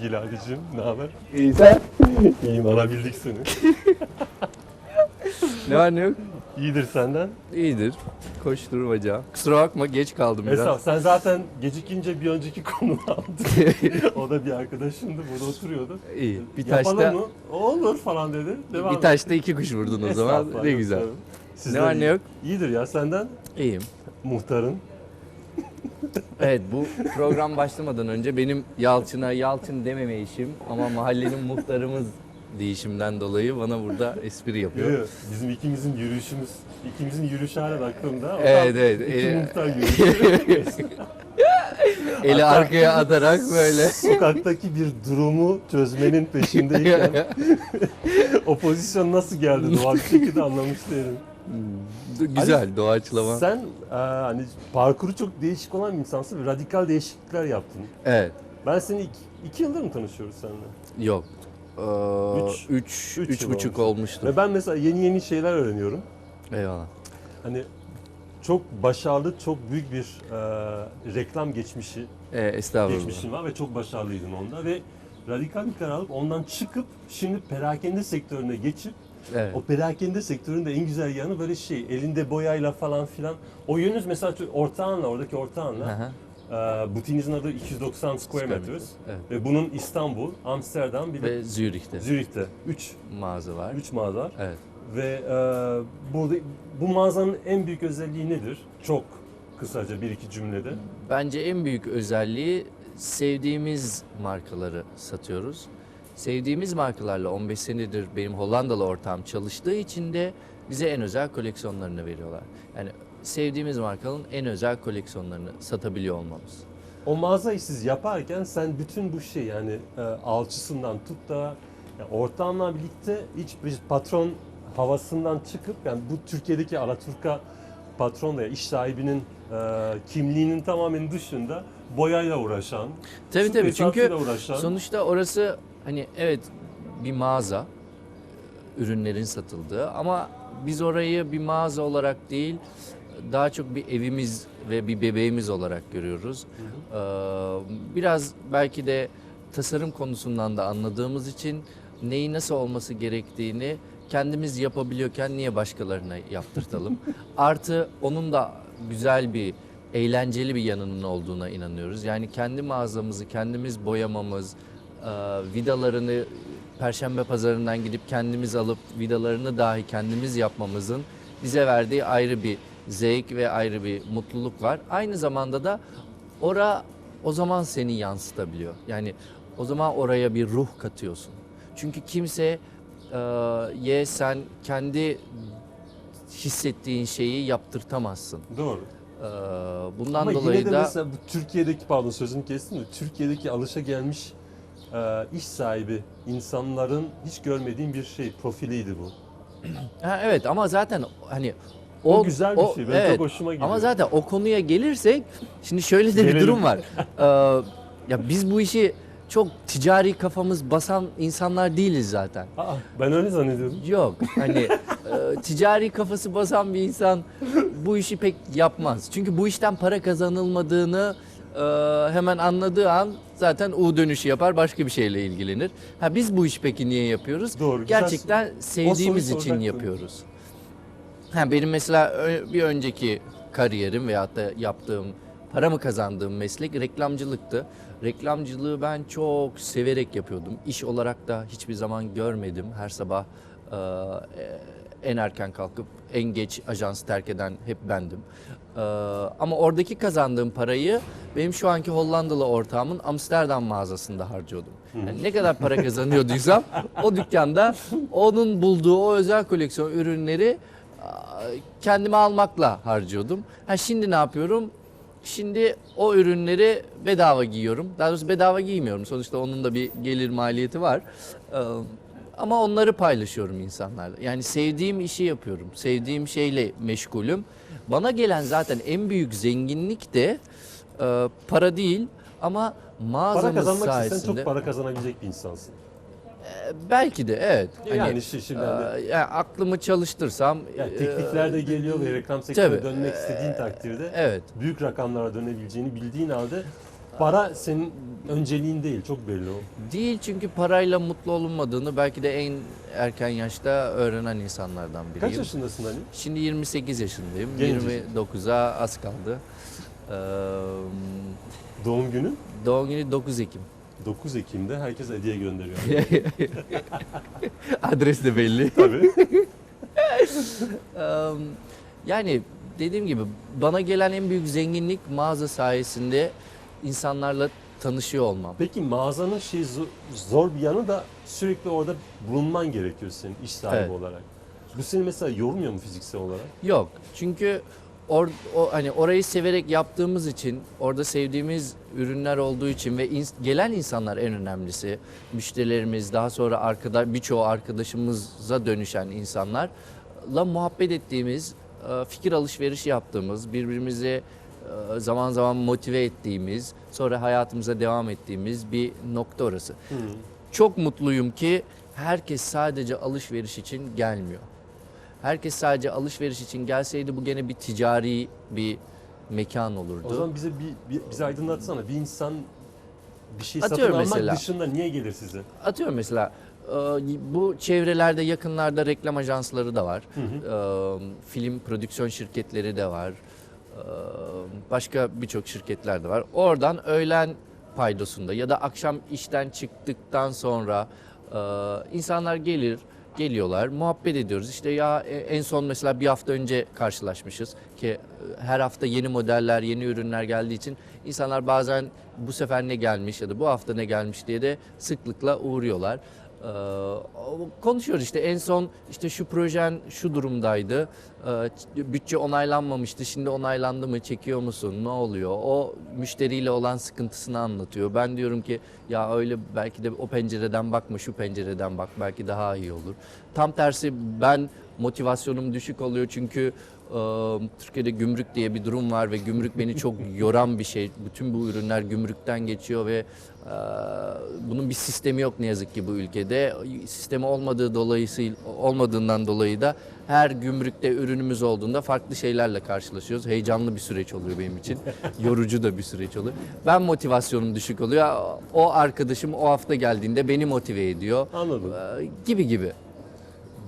Sevgili Ali'cim ne haber? İyi sen? İyiyim arabildik seni. Ne var ne yok? İyidir senden. İyidir. Koşturmaca. Kusura bakma geç kaldım biraz. Esaf sen zaten gecikince bir önceki konu aldın. o da bir arkadaşımdı burada oturuyordu. İyi. Bir Yapalım taşta mı? Olur falan dedi. Devam bir taşta iki kuş vurdun o zaman. Ne güzel. Sizler Ne var ne yok? İyidir ya senden İyiyim. muhtarın. Evet bu program başlamadan önce benim Yalçın'a Yalçın dememe işim ama mahallenin muhtarımız deyişimden dolayı bana burada espri yapıyor. Yok, Bizim ikimizin yürüyüşümüz, ikimizin yürüyüş hali baktığımda o Evet, tam evet. iki Ee, muhtar yürüyüşü. Eli arkaya atarak böyle. Sokaktaki bir durumu çözmenin peşindeyken o pozisyon nasıl geldi doğal bir şekilde anlamış değilim. Güzel doğaçlama. Sen e, hani parkuru çok değişik olan bir insansın ve radikal değişiklikler yaptın. Evet. Ben seni iki, iki yıldır mı tanışıyoruz seninle? Yok. Ee, Üç. üç, Üç üç buçuk olmuş. olmuştur. Ve ben mesela yeni yeni şeyler öğreniyorum. Eyvallah. Hani çok başarılı, çok büyük bir e, reklam geçmişi, Ee, estağfurullah. geçmişin var ve çok başarılıydın onda ve radikal bir karar alıp ondan çıkıp şimdi perakende sektörüne geçip Evet. o perakende sektöründe en güzel yanı böyle şey elinde boyayla falan filan. O yönünüz mesela ortağınla oradaki ortağınla e, butiğinizin adı 290 Square Square Meters Evet. ve bunun İstanbul, Amsterdam bir de Ve Zürih'te Zürih'te 3 mağaza var. 3 mağaza var. Evet. Ve e, burada bu mağazanın en büyük özelliği nedir? Çok kısaca bir iki cümlede. Bence en büyük özelliği sevdiğimiz markaları satıyoruz. Sevdiğimiz markalarla 15 senedir benim Hollandalı ortağım çalıştığı için de bize en özel koleksiyonlarını veriyorlar. Yani sevdiğimiz markanın en özel koleksiyonlarını satabiliyor olmamız. O mağazayı siz yaparken sen bütün bu şey yani e, alçısından tut da yani ortağınla birlikte hiç bir patron havasından çıkıp yani bu Türkiye'deki Alaturka patronla ya iş sahibinin e, kimliğinin tamamen dışında boyayla uğraşan, Tabii tabii çünkü uğraşan, sonuçta orası hani evet bir mağaza ürünlerin satıldığı ama biz orayı bir mağaza olarak değil daha çok bir evimiz ve bir bebeğimiz olarak görüyoruz. Ee, biraz belki de tasarım konusundan da anladığımız için neyi nasıl olması gerektiğini kendimiz yapabiliyorken niye başkalarına yaptırtalım? Artı onun da güzel bir eğlenceli bir yanının olduğuna inanıyoruz. Yani kendi mağazamızı kendimiz boyamamız, e, vidalarını Perşembe pazarından gidip kendimiz alıp vidalarını dahi kendimiz yapmamızın bize verdiği ayrı bir zevk ve ayrı bir mutluluk var. Aynı zamanda da ora o zaman seni yansıtabiliyor. Yani o zaman oraya bir ruh katıyorsun. Çünkü kimse e, ye sen kendi hissettiğin şeyi yaptırtamazsın. doğru. E, bundan Ama dolayı yine de da mesela bu Türkiye'deki pardon sözünü kestim de Türkiye'deki alışa gelmiş e, iş sahibi insanların hiç görmediğim bir şey profiliydi bu. Ha, evet ama zaten hani O güzel bir şey, benim çok hoşuma gidiyor. Ama zaten o konuya gelirsek şimdi şöyle de bir Gelelim. durum var. Ee, ya biz bu işi çok ticari kafamız basan insanlar değiliz zaten. Aa, ben öyle zannediyorum. Yok hani e, ticari kafası basan bir insan bu işi pek yapmaz. Çünkü bu işten para kazanılmadığını e, hemen anladığı an zaten U dönüşü yapar başka bir şeyle ilgilenir. Ha biz bu işi peki niye yapıyoruz? Doğru, güzel Gerçekten sevdiğimiz soruyu için yapıyoruz. Ha benim mesela bir önceki kariyerim veyahut da yaptığım para mı kazandığım meslek reklamcılıktı. Reklamcılığı ben çok severek yapıyordum. İş olarak da hiçbir zaman görmedim. Her sabah e, en erken kalkıp en geç ajansı terk eden hep bendim. E, ama oradaki kazandığım parayı benim şu anki Hollandalı ortağımın Amsterdam mağazasında harcıyordum. Yani ne kadar para kazanıyorduysam o dükkanda onun bulduğu o özel koleksiyon ürünleri aa, kendime almakla harcıyordum. Ha şimdi ne yapıyorum? Şimdi o ürünleri bedava giyiyorum. Daha doğrusu bedava giymiyorum. Sonuçta onun da bir gelir maliyeti var. Ee, ama onları paylaşıyorum insanlarla. Yani sevdiğim işi yapıyorum. Sevdiğim şeyle meşgulüm. Bana gelen zaten en büyük zenginlik de e, para değil ama mağazamız Para kazanmak sayesinde. istesen çok para kazanabilecek bir insansın. Belki de evet. Yani Hani, işte şimdi hani- e, yani aklımı çalıştırsam Yani e, teklifler de geliyor ve reklam sektörüne dönmek istediğin takdirde evet. büyük rakamlara dönebileceğini bildiğin halde para senin önceliğin değil. Çok belli o. Değil çünkü parayla mutlu olunmadığını belki de en erken yaşta öğrenen insanlardan biriyim. Kaç yaşındasın hani? Şimdi 28 yaşındayım. Genciz. 29'a az kaldı. Ee, Doğum günün doğum günü 9 Ekim. 9 Ekim'de herkes hediye gönderiyor. Adres de belli. Tabii. Yani dediğim gibi bana gelen en büyük zenginlik mağaza sayesinde insanlarla tanışıyor olmam. Peki mağazanın şey zor, zor bir yanı da sürekli orada bulunman gerekiyor senin iş sahibi Evet. olarak. Bu seni mesela yormuyor mu fiziksel olarak? Yok. Çünkü or, o hani orayı severek yaptığımız için, orada sevdiğimiz ürünler olduğu için ve ins- gelen insanlar en önemlisi, müşterilerimiz, daha sonra arkadaş birçoğu arkadaşımıza dönüşen insanlarla muhabbet ettiğimiz, e, fikir alışverişi yaptığımız, birbirimizi zaman zaman motive ettiğimiz, sonra hayatımıza devam ettiğimiz bir nokta orası. Çok mutluyum ki herkes sadece alışveriş için gelmiyor. Herkes sadece alışveriş için gelseydi bu gene bir ticari bir mekan olurdu. O zaman bize bir, bir bize aydınlatsana. Bir insan bir şey Atıyorum satın almak mesela. dışında niye gelir size? Atıyorum mesela e, bu çevrelerde yakınlarda reklam ajansları da var. E, Film prodüksiyon şirketleri de var. E, Başka birçok şirketler de var. Oradan öğlen paydosunda ya da akşam işten çıktıktan sonra e, insanlar gelir geliyorlar muhabbet ediyoruz işte ya e, en son mesela bir hafta önce karşılaşmışız ki e, her hafta yeni modeller yeni ürünler geldiği için insanlar bazen bu sefer ne gelmiş ya da bu hafta ne gelmiş diye de sıklıkla uğruyorlar. Ee, konuşuyoruz işte en son işte şu projen şu durumdaydı. Ee, bütçe onaylanmamıştı. Şimdi onaylandı mı? Çekiyor musun? Ne oluyor? O müşteriyle olan sıkıntısını anlatıyor. Ben diyorum ki ya öyle belki de o pencereden bakma şu pencereden bak belki daha iyi olur. Tam tersi ben motivasyonum düşük oluyor çünkü Türkiye'de gümrük diye bir durum var ve gümrük beni çok yoran bir şey. Bütün bu ürünler gümrükten geçiyor ve bunun bir sistemi yok ne yazık ki bu ülkede. Sistemi olmadığı dolayısıyla olmadığından dolayı da her gümrükte ürünümüz olduğunda farklı şeylerle karşılaşıyoruz. Heyecanlı bir süreç oluyor benim için. Yorucu da bir süreç oluyor. Ben motivasyonum düşük oluyor. O arkadaşım o hafta geldiğinde beni motive ediyor. Anladım. Gibi gibi.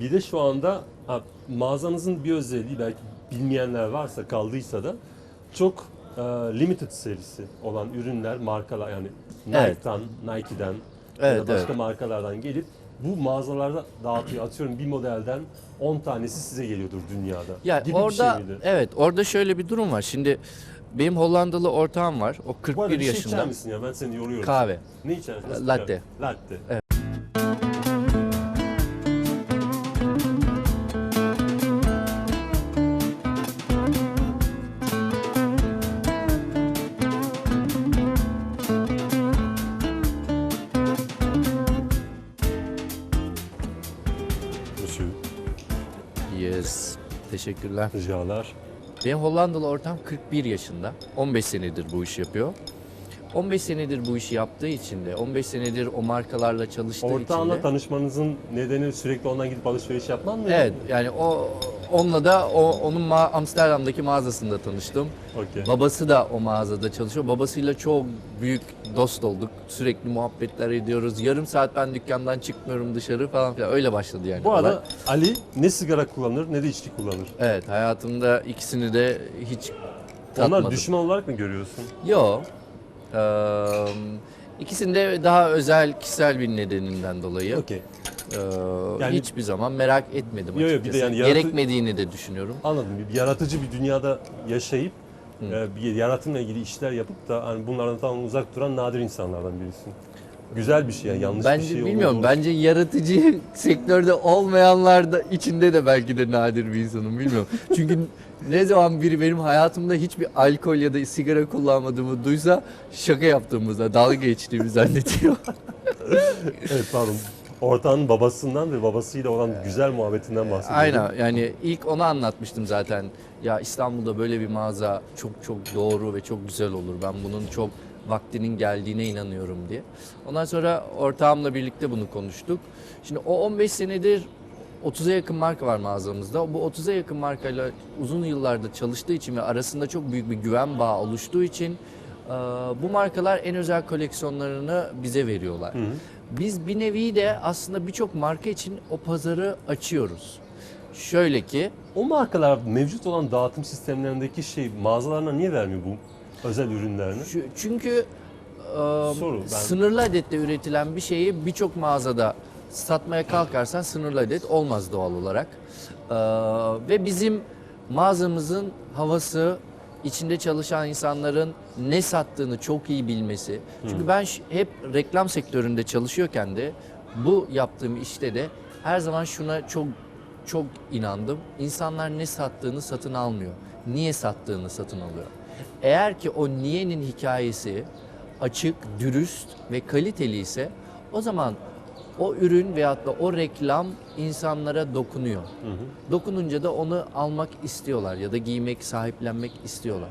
Bir de şu anda ha, mağazanızın bir özelliği belki bilmeyenler varsa kaldıysa da çok e, limited serisi olan ürünler, markalar yani. Nike'dan, Nike'den ya Evet, da başka evet. markalardan gelip bu mağazalarda dağıtıyor. Atıyorum bir modelden 10 tanesi size geliyordur dünyada. Ya gibi orada bir şey miydi? evet orada şöyle bir durum var. Şimdi benim Hollandalı ortağım var. O Bu 41 arada bir şey yaşında. içer misin ya? Ben seni yoruyorum. Kahve. Ne içersin? Latte. kahve? Latte. Evet. Teşekkürler. Ricalar. Benim Hollandalı ortağım 41 yaşında. 15 senedir bu işi yapıyor. 15 senedir bu işi yaptığı için de 15 senedir o markalarla çalıştığı için Ortağınla de tanışmanızın nedeni sürekli ondan gidip alışveriş yapman mı? Evet yani o onunla da o onun ma- Amsterdam'daki mağazasında tanıştım. Okey. Babası da o mağazada çalışıyor. Babasıyla çok büyük dost olduk. Sürekli muhabbetler ediyoruz. Yarım saat ben dükkandan çıkmıyorum dışarı falan filan. Öyle başladı yani. Bu olay. arada Ali ne sigara kullanır ne de içki kullanır. Evet hayatımda ikisini de hiç tatmadım. Onlar düşman olarak mı görüyorsun? Yo. Eee ikisinde daha özel kişisel bir nedeninden dolayı. Okey. Eee, Yani- hiçbir zaman merak etmedim Yo, yo, bir de açıkçası. yani yaratı- Gerekmediğini de düşünüyorum. Anladım. Bir yaratıcı bir dünyada yaşayıp e, bir yaratımla ilgili işler yapıp da hani bunlardan tam uzak duran nadir insanlardan birisin. Güzel bir şey yani yanlış Bence bir şey bilmiyorum. olmamalı. Bence yaratıcı sektörde olmayanlar da içinde de belki de nadir bir insanım bilmiyorum. Çünkü ne zaman biri benim hayatımda hiçbir alkol ya da sigara kullanmadığımı duysa şaka yaptığımızda dalga geçtiğimi zannediyor. Evet pardon. Ortağın babasından ve babasıyla olan güzel muhabbetinden bahsediyorum. Aynen yani ilk onu anlatmıştım zaten. Ya İstanbul'da böyle bir mağaza çok çok doğru ve çok güzel olur. Ben bunun çok vaktinin geldiğine inanıyorum diye. Ondan sonra ortağımla birlikte bunu konuştuk. Şimdi o 15 senedir 30'a yakın marka var mağazamızda. Bu 30'a yakın markayla uzun yıllardır çalıştığı için ve arasında çok büyük bir güven bağı oluştuğu için bu markalar en özel koleksiyonlarını bize veriyorlar. Biz bir nevi de aslında birçok marka için o pazarı açıyoruz. Şöyle ki O markalar mevcut olan dağıtım sistemlerindeki şey mağazalarına niye vermiyor bu özel ürünlerini? Şu- Çünkü e, Soru, ben- sınırlı adette üretilen bir şeyi birçok mağazada satmaya kalkarsan sınırlı adet olmaz doğal olarak. E, ve bizim mağazamızın havası, içinde çalışan insanların ne sattığını çok iyi bilmesi. Çünkü ben hep reklam sektöründe çalışıyorken de bu yaptığım işte de her zaman şuna çok çok inandım. İnsanlar ne sattığını satın almıyor. Niye sattığını satın alıyor. Eğer ki o niyenin hikayesi açık, dürüst ve kaliteli ise o zaman o ürün veyahut da o reklam insanlara dokunuyor. Dokununca da onu almak istiyorlar ya da giymek, sahiplenmek istiyorlar.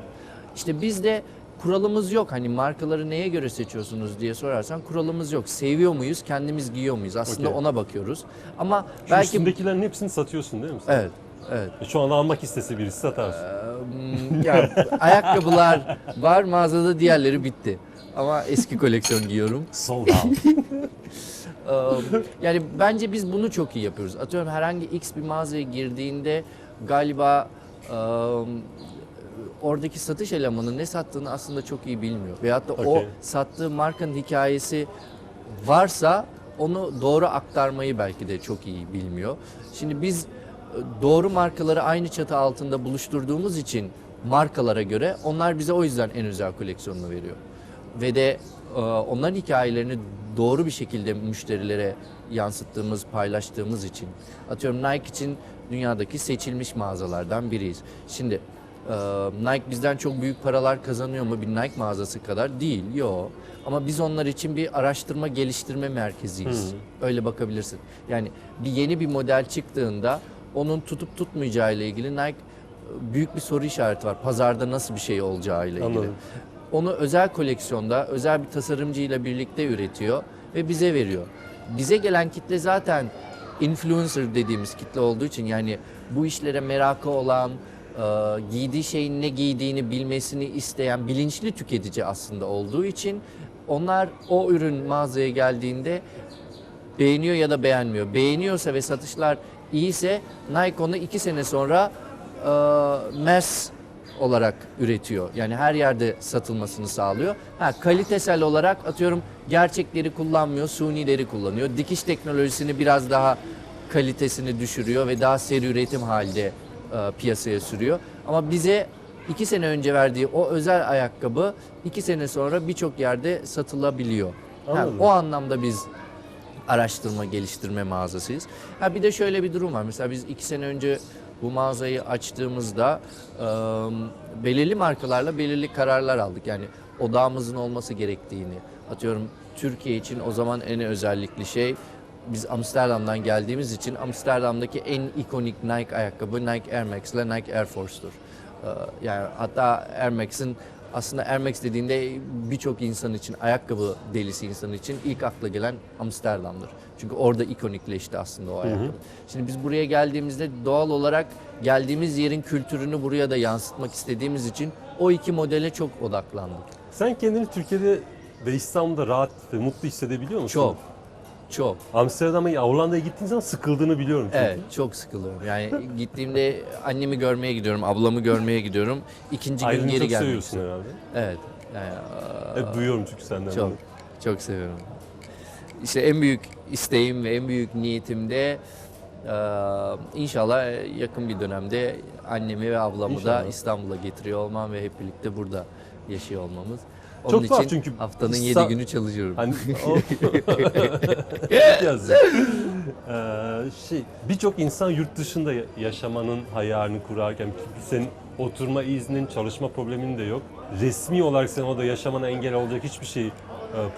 İşte bizde kuralımız yok. Hani markaları neye göre seçiyorsunuz diye sorarsan kuralımız yok. Seviyor muyuz, kendimiz giyiyor muyuz? Aslında Okey. ona bakıyoruz. Ama Şu belki üstündekilerin hepsini satıyorsun değil mi? sen? evet, evet. E, Şu an almak istese birisi satarsın. Ya, ayakkabılar var mağazada diğerleri bitti. Ama eski koleksiyon giyiyorum. Sold out. Ee, yani bence biz bunu çok iyi yapıyoruz. Atıyorum herhangi X bir mağazaya girdiğinde galiba e, oradaki satış elemanı ne sattığını aslında çok iyi bilmiyor. Veyahut da o Okey. sattığı markanın hikayesi varsa onu doğru aktarmayı belki de çok iyi bilmiyor. Şimdi biz e, doğru markaları aynı çatı altında buluşturduğumuz için markalara göre onlar bize o yüzden en özel koleksiyonunu veriyor. Ve de e, onların hikayelerini doğru bir şekilde müşterilere yansıttığımız, paylaştığımız için. Atıyorum Nike için dünyadaki seçilmiş mağazalardan biriyiz. Şimdi e, Nike bizden çok büyük paralar kazanıyor mu bir Nike mağazası kadar? Değil, yok. Ama biz onlar için bir araştırma geliştirme merkeziyiz. Öyle bakabilirsin. Yani bir yeni bir model çıktığında onun tutup tutmayacağı ile ilgili Nike e, büyük bir soru işareti var. Pazarda nasıl bir şey olacağı ile ilgili. Anladım. Onu özel koleksiyonda özel bir tasarımcıyla birlikte üretiyor ve bize veriyor. Bize gelen kitle zaten influencer dediğimiz kitle olduğu için yani bu işlere merakı olan, e, giydiği şeyin ne giydiğini bilmesini isteyen bilinçli tüketici aslında olduğu için onlar o ürün mağazaya geldiğinde beğeniyor ya da beğenmiyor. Beğeniyorsa ve satışlar iyiyse Nike onu iki sene sonra e, mass olarak üretiyor. Yani her yerde satılmasını sağlıyor. Ha kalitesel olarak atıyorum gerçekleri kullanmıyor, sunileri kullanıyor. Dikiş teknolojisini biraz daha kalitesini düşürüyor ve daha seri üretim halde e, piyasaya sürüyor. Ama bize iki sene önce verdiği o özel ayakkabı iki sene sonra birçok yerde satılabiliyor. Ha, Anladım. o anlamda biz araştırma geliştirme mağazasıyız. Ha bir de şöyle bir durum var. Mesela biz iki sene önce bu mağazayı açtığımızda e, belirli markalarla belirli kararlar aldık. Yani odağımızın olması gerektiğini. Atıyorum Türkiye için o zaman en özellikli şey biz Amsterdam'dan geldiğimiz için Amsterdam'daki en ikonik Nike ayakkabı Nike Air Max ile Nike Air Force'tur. Yani hatta Air Max'in aslında Air Max dediğinde birçok insan için, ayakkabı delisi insan için ilk akla gelen Amsterdam'dır. Çünkü orada ikonikleşti aslında o ayakkabı. Şimdi biz buraya geldiğimizde doğal olarak geldiğimiz yerin kültürünü buraya da yansıtmak istediğimiz için o iki modele çok odaklandık. Sen kendini Türkiye'de ve İstanbul'da rahat ve mutlu hissedebiliyor musun? Çok, çok. Amsterdam'a, Hollanda'ya gittiğin zaman sıkıldığını biliyorum çünkü. Evet, çok sıkılıyorum. Yani gittiğimde annemi görmeye gidiyorum, ablamı görmeye gidiyorum. İkinci gün geri çok gelmek seviyorsun istiyorum. herhalde. Evet. Yani, Hep duyuyorum çünkü senden. Çok, bunu. çok seviyorum. İşte en büyük isteğim ve en büyük niyetim de eee, inşallah yakın bir dönemde annemi ve ablamı da İnşallah. İstanbul'a getiriyor olmam ve hep birlikte burada yaşıyor olmamız. Onun Çok için tuhaf çünkü haftanın İsta- 7 günü çalışıyorum. Hani o... Yazık. Ee, şey, birçok insan yurt dışında ya- yaşamanın hayalini kurarken çünkü senin oturma iznin, çalışma problemin de yok. Resmi olarak sen orada yaşamana engel olacak hiçbir şey e,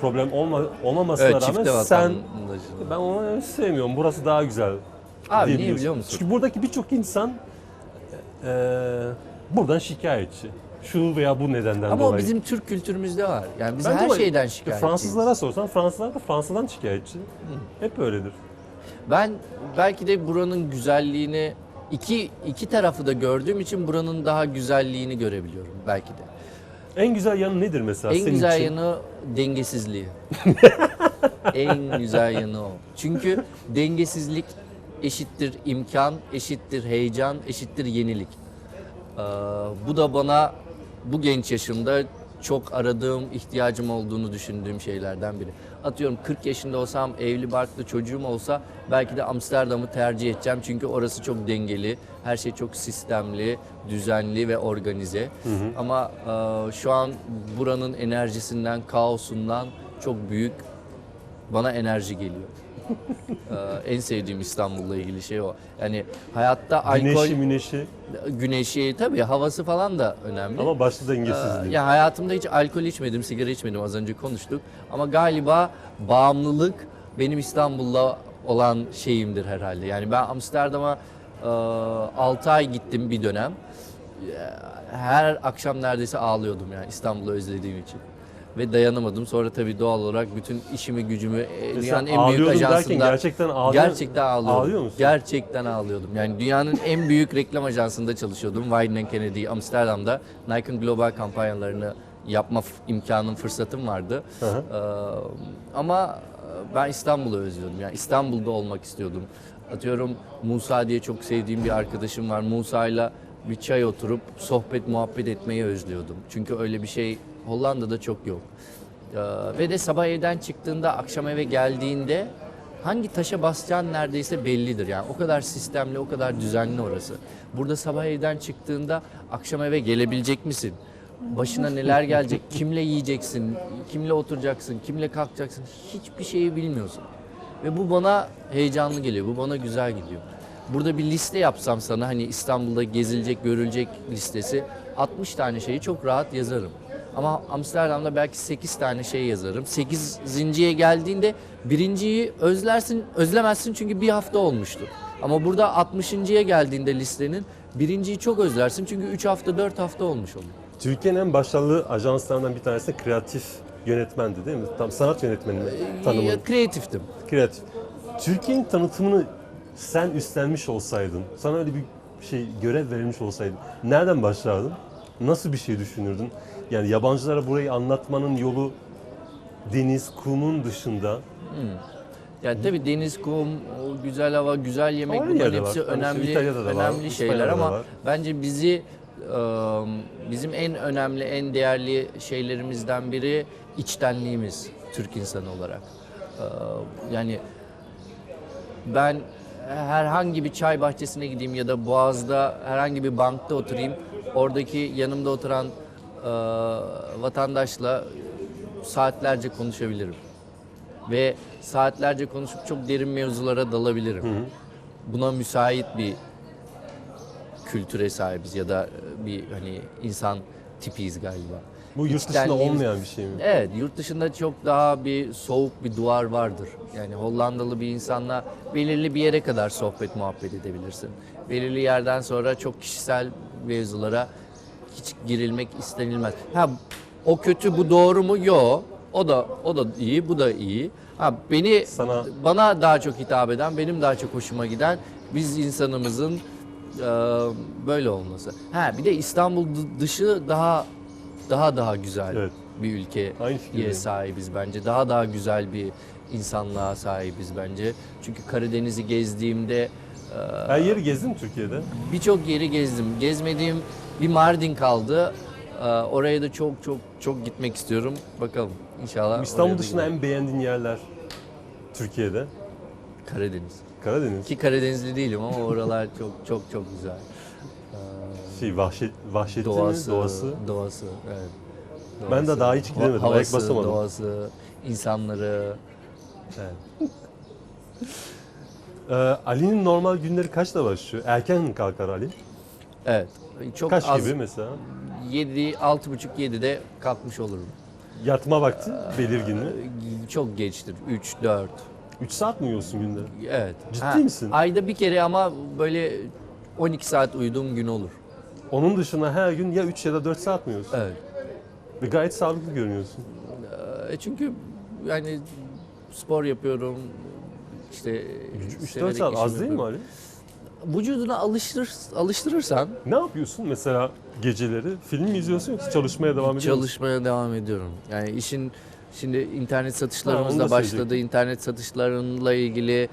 problem olma, olmamasına evet, rağmen sen vatandaşlığı. ben onu sevmiyorum. Burası daha güzel. Abi niye biliyor musun? Çünkü buradaki birçok insan e, buradan şikayetçi. Şu veya bu nedenden Ama dolayı. o bizim Türk kültürümüzde var. Yani biz Bence her şeyden şikayetçiyiz. Fransızlara sorsan Fransızlar da Fransa'dan şikayetçi. Hep öyledir. Ben belki de buranın güzelliğini iki iki tarafı da gördüğüm için buranın daha güzelliğini görebiliyorum belki de. En güzel yanı nedir mesela En senin güzel için? yanı dengesizliği. en güzel yanı o. Çünkü dengesizlik eşittir imkan, eşittir heyecan, eşittir yenilik. Ee, bu da bana bu genç yaşımda çok aradığım, ihtiyacım olduğunu düşündüğüm şeylerden biri. Atıyorum 40 yaşında olsam, evli barklı çocuğum olsa belki de Amsterdam'ı tercih edeceğim. Çünkü orası çok dengeli, her şey çok sistemli, düzenli ve organize. Ama e, şu an buranın enerjisinden, kaosundan çok büyük bana enerji geliyor. Ee, en sevdiğim İstanbul'la ilgili şey o. Yani hayatta alkol, Güneşi müneşi güneşi tabii havası falan da önemli. ama başta Ee, dengesizliği. ya hayatımda hiç alkol içmedim, sigara içmedim az önce konuştuk. Ama galiba bağımlılık benim İstanbul'la olan şeyimdir herhalde. Yani ben Amsterdam'a 6 ay gittim bir dönem. Ee, Her akşam neredeyse ağlıyordum yani İstanbul'u özlediğim için. Ve dayanamadım. Sonra tabii doğal olarak bütün işimi gücümü e, Mesela dünyanın en büyük ajansında gerçekten ağlıyor Gerçekten ağlıyordum. Ağlıyor musun? Gerçekten ağlıyordum. Yani dünyanın en büyük reklam ajansında çalışıyordum. Wieden Kennedy Amsterdam'da. Nike'ın global kampanyalarını yapma imkanım, fırsatım vardı. Hı hı. Ee, ama e, ben İstanbul'u özlüyordum. Yani İstanbul'da olmak istiyordum. Atıyorum Musa diye çok sevdiğim bir arkadaşım var. Musa'yla bir çay oturup sohbet muhabbet etmeyi özlüyordum. Çünkü öyle bir şey Hollanda'da çok yok. Ee, ve de sabah evden çıktığında akşam eve geldiğinde hangi taşa basacağın neredeyse bellidir. Yani o kadar sistemli, o kadar düzenli orası. Burada sabah evden çıktığında akşam eve gelebilecek misin? Başına neler gelecek? Kimle yiyeceksin? Kimle oturacaksın? Kimle kalkacaksın? Hiçbir şeyi bilmiyorsun. Ve bu bana heyecanlı geliyor. Bu bana güzel gidiyor. Burada bir liste yapsam sana hani İstanbul'da gezilecek, görülecek listesi 60 tane şeyi çok rahat yazarım. Ama Amsterdam'da belki 8 tane şey yazarım. 8 zinciye geldiğinde birinciyi özlersin, özlemezsin çünkü bir hafta olmuştur. Ama burada 60.ya geldiğinde listenin birinciyi çok özlersin çünkü 3 hafta 4 hafta olmuş olur. Türkiye'nin en başarılı ajanslarından bir tanesi kreatif yönetmendi değil mi? Tam sanat yönetmeni mi? Tanımı. Ya, kreatiftim. Kreatif. Türkiye'nin tanıtımını sen üstlenmiş olsaydın, sana öyle bir şey görev verilmiş olsaydı nereden başlardın? Nasıl bir şey düşünürdün? Yani yabancılara burayı anlatmanın yolu deniz, kumun dışında Yani tabii deniz, kum, o güzel hava, güzel yemek Her bunların yerde hepsi var. Hani önemli İtalya'da da var, önemli şeyler İspanya'da da ama var. bence bizi e, bizim en önemli, en değerli şeylerimizden biri içtenliğimiz Türk insanı olarak. E, yani ben herhangi bir çay bahçesine gideyim ya da Boğaz'da herhangi bir bankta oturayım. Oradaki yanımda oturan e, vatandaşla saatlerce konuşabilirim. Ve saatlerce konuşup çok derin mevzulara dalabilirim. Buna müsait bir kültüre sahibiz ya da bir hani insan tipiyiz galiba. bu yurt dışında İçtenliğimiz- olmayan bir şey mi? Evet, yurt dışında çok daha bir soğuk bir duvar vardır. Yani Hollandalı bir insanla belirli bir yere kadar sohbet muhabbet edebilirsin. Belirli yerden sonra çok kişisel mevzulara hiç girilmek istenilmez. Ha o kötü bu doğru mu? Yok. O da o da iyi, bu da iyi. Ha beni Sana- bana daha çok hitap eden, benim daha çok hoşuma giden biz insanımızın e, böyle olması. Ha bir de İstanbul dı- dışı daha daha daha güzel Evet. bir ülkeye sahibiz bence. Daha daha güzel bir insanlığa sahibiz bence. Çünkü Karadeniz'i gezdiğimde e, Her yeri gezdin Türkiye'de? birçok yeri gezdim. Gezmediğim bir Mardin kaldı. E, Oraya da çok çok çok gitmek istiyorum. Bakalım inşallah. İstanbul oraya da dışında giderim. en beğendiğin yerler Türkiye'de? Karadeniz. Karadeniz. Ki Karadenizli değilim ama oralar çok çok çok güzel. Şey vahşet, vahşeti mi? Doğası, Doğası. doğası, evet. Ben de Doğası. daha hiç gidemedim, ayak Havası, basamadım. doğası, insanları. Evet. Ee, Ali'nin normal günleri kaçta başlıyor? Erken mi kalkar Ali? Evet. Çok Kaç az gibi mesela? 7 buçuk 7'de kalkmış olurum. Yatma vakti belirgin mi? Çok geçtir. 3 4. 3 saat mi uyuyorsun günde? Evet. Ciddi misin? Ayda bir kere ama böyle 12 saat uyuduğum gün olur. Onun dışında her gün ya 3 ya da 4 saat mi uyuyorsun? Evet. Ve gayet sağlıklı görünüyorsun. E, çünkü yani spor yapıyorum. İşte 3-4 severek saat az değil mi. Ali? Vücuduna alıştır, alıştırırsan Ne yapıyorsun mesela geceleri? Film mi izliyorsun yoksa çalışmaya devam ediyor musun? çalışmaya devam ediyorum. Yani işin şimdi internet satışlarımız da başladı. İnternet satışlarıyla ilgili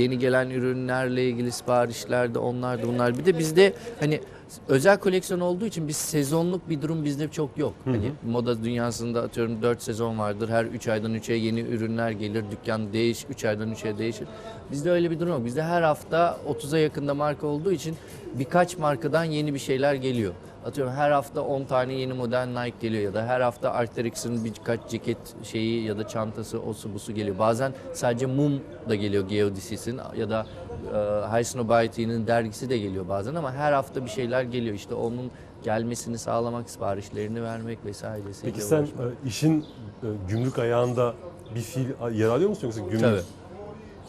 yeni gelen ürünlerle ilgili siparişlerde onlar da bunlar. Bir de bizde hani özel koleksiyon olduğu için biz sezonluk bir durum bizde çok yok. Hani moda dünyasında atıyorum 4 sezon vardır. Her 3 aydan 3'e yeni ürünler gelir. Dükkan değiş 3 aydan 3'e değişir. Bizde öyle bir durum yok. Bizde her hafta 30'a yakında marka olduğu için birkaç markadan yeni bir şeyler geliyor. Atıyorum her hafta 10 tane yeni model Nike geliyor ya da her hafta Arc'teryx'in birkaç ceket şeyi ya da çantası osu busu geliyor. Bazen sadece mum da geliyor Geodesis'in ya da e, High Snobiety"'nin dergisi de geliyor bazen ama her hafta bir şeyler geliyor. İşte onun gelmesini sağlamak, siparişlerini vermek vesairesi. Peki sen e, işin e, gümrük ayağında bir fiil yer alıyor musun yoksa gümrük? Tabii.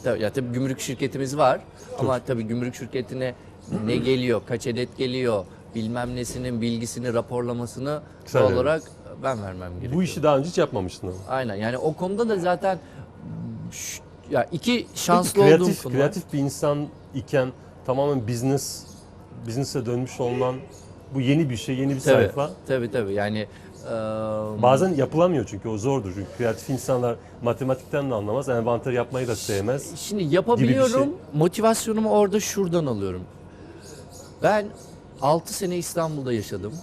Tabii, ya tabii gümrük şirketimiz var ama tabii gümrük şirketine ne geliyor, kaç adet geliyor, bilmem nesinin bilgisini, raporlamasını Sen doğal olarak ben vermem gerekiyor. Bu işi daha önce hiç yapmamıştın ama. Aynen yani o konuda da zaten ş- ya iki şanslı Peki, olduğum kreatif, konu var. kreatif bir insan iken tamamen business, business'e dönmüş olman bu yeni bir şey, yeni bir Tabii, sayfa. tabii tabii yani e, Bazen yapılamıyor çünkü o zordur. Çünkü kreatif insanlar matematikten de anlamaz, envanter yapmayı da sevmez. Şimdi yapabiliyorum. şey. Motivasyonumu orada şuradan alıyorum. Ben 6 sene İstanbul'da yaşadım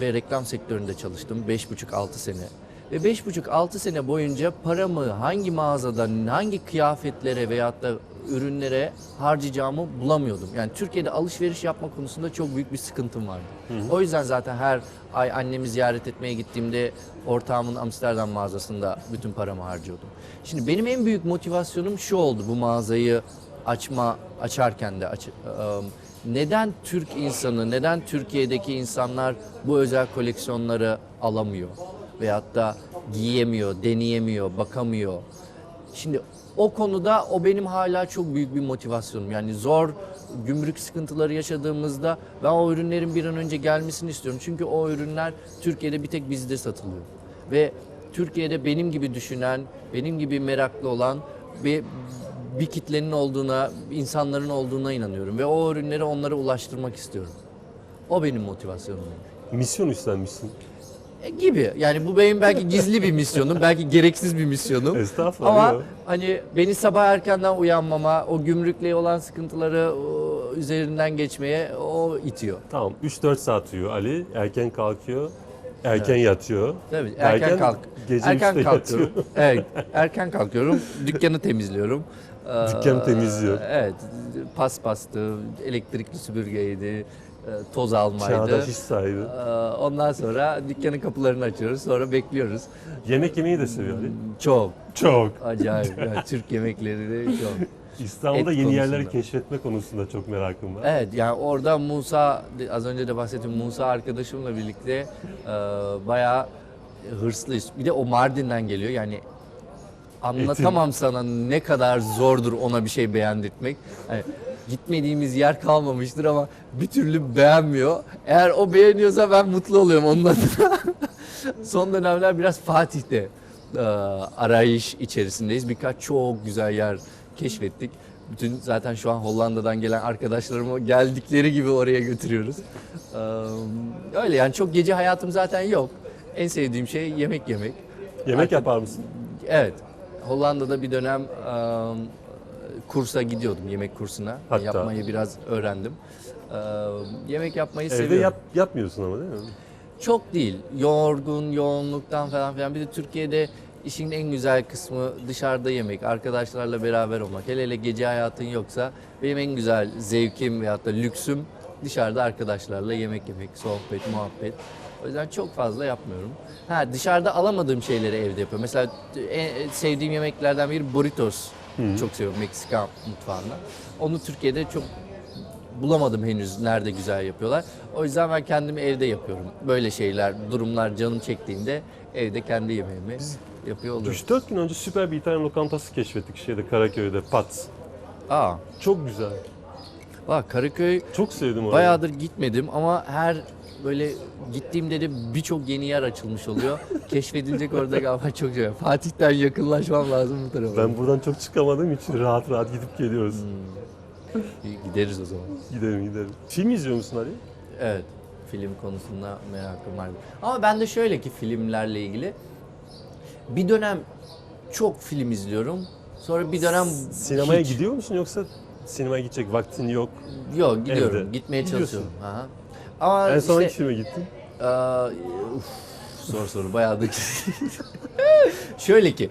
ve reklam sektöründe çalıştım. 5,5-6 sene. Ve 5,5-6 sene boyunca paramı hangi mağazada, hangi kıyafetlere veyahut da ürünlere harcayacağımı bulamıyordum. Yani Türkiye'de alışveriş yapma konusunda çok büyük bir sıkıntım vardı. O yüzden zaten her ay annemi ziyaret etmeye gittiğimde ortağımın Amsterdam mağazasında bütün paramı harcıyordum. Şimdi benim en büyük motivasyonum şu oldu bu mağazayı açma açarken de aç, ıı, neden Türk insanı, neden Türkiye'deki insanlar bu özel koleksiyonları alamıyor veyahut da giyemiyor, deneyemiyor, bakamıyor. Şimdi o konuda o benim hala çok büyük bir motivasyonum. Yani zor gümrük sıkıntıları yaşadığımızda ben o ürünlerin bir an önce gelmesini istiyorum. Çünkü o ürünler Türkiye'de bir tek bizde satılıyor. Ve Türkiye'de benim gibi düşünen, benim gibi meraklı olan bir, bir kitlenin olduğuna, insanların olduğuna inanıyorum. Ve o ürünleri onlara ulaştırmak istiyorum. O benim motivasyonum. Misyon üstlenmişsin. E, gibi. Yani bu benim belki gizli bir misyonum, belki gereksiz bir misyonum. Estağfurullah. Ama hani beni sabah erkenden uyanmama, o gümrükle olan sıkıntıları üzerinden geçmeye o itiyor. Tamam 3-4 saat uyuyor Ali. Erken kalkıyor. Erken yatıyor. Tabii erken Erken kalk. gece erken kalkıyorum. evet, erken kalkıyorum. Dükkanı temizliyorum. Ee, Dükkanı temizliyor. Evet. Paspastı, elektrikli süpürgeydi, e, toz almaydı. Çağdaş iş sahibi. Ee, Ondan sonra dükkanın kapılarını açıyoruz. Sonra bekliyoruz. Yemek yemeyi de seviyor Ali. Çok Çok. acayip. Yani Türk yemekleri de çok. İstanbul'da yeni yerleri konusunda. keşfetme konusunda çok merakım var. Evet yani orada Musa az önce de bahsettiğim Musa arkadaşımla birlikte e, bayağı hırslıyız. Bir de o Mardin'den geliyor yani anlatamam sana ne kadar zordur ona bir şey beğendirtmek. Yani gitmediğimiz yer kalmamıştır ama bir türlü beğenmiyor. Eğer o beğeniyorsa ben mutlu oluyorum onun adına. Son dönemler biraz Fatih'te e, arayış içerisindeyiz. Birkaç çok güzel yer keşfettik. Bütün zaten şu an Hollanda'dan gelen arkadaşlarımı geldikleri gibi oraya götürüyoruz. Ee, öyle yani çok gece hayatım zaten yok. En sevdiğim şey yemek yemek. Yemek Arka- yapar mısın? Evet. Hollanda'da bir dönem kursa gidiyordum yemek kursuna. Hatta. Yapmayı biraz öğrendim. Yemek yapmayı Evde seviyorum. yap, yapmıyorsun ama değil mi? Çok değil. Yorgun, yoğunluktan falan filan. Bir de Türkiye'de işin en güzel kısmı dışarıda yemek, arkadaşlarla beraber olmak. Hele hele gece hayatın yoksa benim en güzel zevkim veyahut da lüksüm dışarıda arkadaşlarla yemek yemek, sohbet, muhabbet. O yüzden çok fazla yapmıyorum. Ha dışarıda alamadığım şeyleri evde yapıyorum. Mesela en sevdiğim yemeklerden biri burritos. Çok seviyorum Meksikan mutfağında. Onu Türkiye'de çok bulamadım henüz nerede güzel yapıyorlar. O yüzden ben kendimi evde yapıyorum. Böyle şeyler, durumlar canım çektiğinde evde kendi yemeğimi yapıyor oluyorum. 3-4 gün önce süper bir İtalyan lokantası keşfettik şeyde Karaköy'de Pats. Aa, Çok güzel. bak Karaköy Çok sevdim orayı. bayağıdır gitmedim ama her böyle gittiğimde de birçok yeni yer açılmış oluyor. Keşfedilecek orada galiba çok şey. var. Fatih'ten yakınlaşmam lazım bu tarafa. Ben buradan çok çıkamadığım için rahat rahat gidip geliyoruz. Gideriz o zaman. Gidelim gidelim. Film izliyor musun Ali? Evet, film konusunda merakım var. Ama ben de şöyle ki filmlerle ilgili bir dönem çok film izliyorum. Sonra bir dönem Sinemaya hiç. gidiyor musun yoksa sinemaya gidecek vaktin yok? Yok gidiyorum. Evde. Gitmeye Gidiyorsun. çalışıyorum. Aha. Ama En son hangi işte filme gittin? Aa, uf, zor soru bayağı da Şöyle ki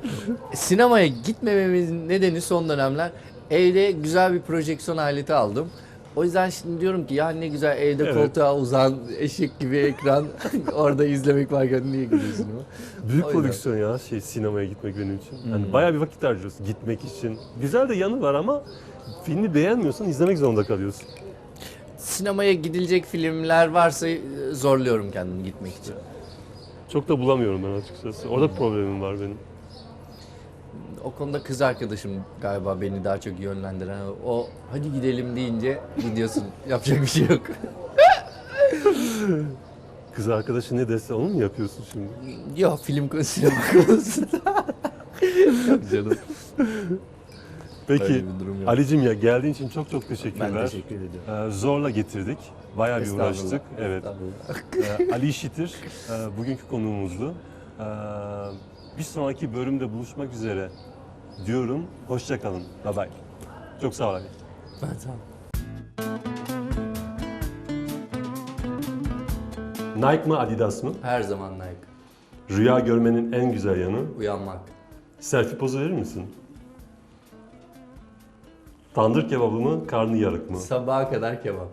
sinemaya gitmememizin nedeni son dönemler evde güzel bir projeksiyon aleti aldım. O yüzden şimdi diyorum ki ya ne güzel evde Evet. koltuğa uzan eşek gibi ekran orada izlemek varken niye gidiyorsun? Büyük O yüzden. prodüksiyon ya şey sinemaya gitmek benim için. Hmm. Yani bayağı bir vakit harcıyorsun gitmek için. Güzel de yanı var ama filmi beğenmiyorsan izlemek zorunda kalıyorsun. Sinemaya gidilecek filmler varsa e, zorluyorum kendimi gitmek için. Çok da bulamıyorum ben açıkçası. Orada problemim var benim. O konuda kız arkadaşım galiba beni daha çok yönlendiren. O hadi gidelim deyince gidiyorsun. Yapacak bir şey yok. Kız arkadaşı ne dese onu mu yapıyorsun şimdi? Yok film sinema konusunda. Yok canım. Peki Öyle bir durum yok. Ali'cim ya geldiğin için çok çok teşekkürler. Ben teşekkür ediyorum. Ee, zorla getirdik. Bayağı bir Estağfurullah, uğraştık. Evet. estağfurullah. Ee, Ali İşitir e, bugünkü konuğumuzdu. Ee, bir sonraki bölümde buluşmak üzere diyorum. Hoşça kalın. Bye bye. Çok sağ ol Ali. Ben sağ ol. Nike mı Adidas mı? Her zaman Nike. Rüya görmenin en güzel yanı. Uyanmak. Selfie pozu verir misin? Tandır kebabı mı, karnı yarık mı? Sabaha kadar kebap.